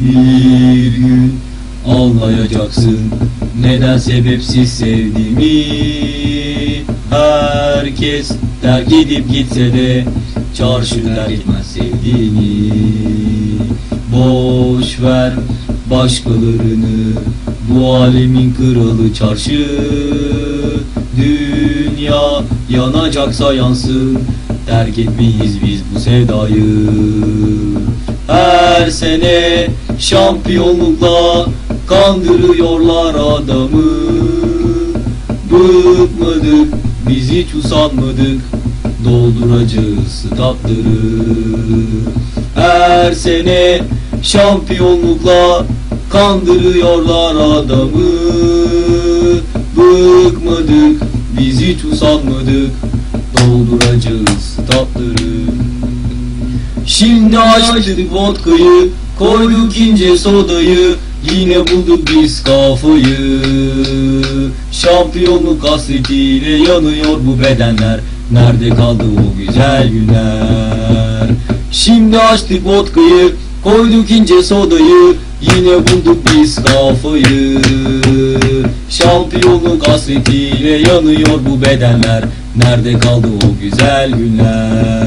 Bir gün anlayacaksın neden sebepsiz sevdiğimi. Herkes terk edip gitse de çarşı terk sevdiğini. Boş ver başkalarını bu alemin kralı çarşı. Dünya yanacaksa yansın terk etmeyiz biz bu sevdayı. Her sene şampiyonlukla kandırıyorlar adamı. Bıkmadık biz hiç usanmadık Dolduracağız statları. Her sene şampiyonlukla kandırıyorlar adamı. Bıkmadık biz hiç usanmadık Dolduracağız statları. Şimdi açtık vodkayı Koyduk ince sodayı Yine bulduk biz kafayı. Şampiyonluk hasretiyle yanıyor bu bedenler. Nerede kaldı o güzel günler? Şimdi açtık vodkayı Koyduk ince sodayı Yine bulduk biz kafayı. Şampiyonluk hasretiyle yanıyor bu bedenler. Nerede kaldı o güzel günler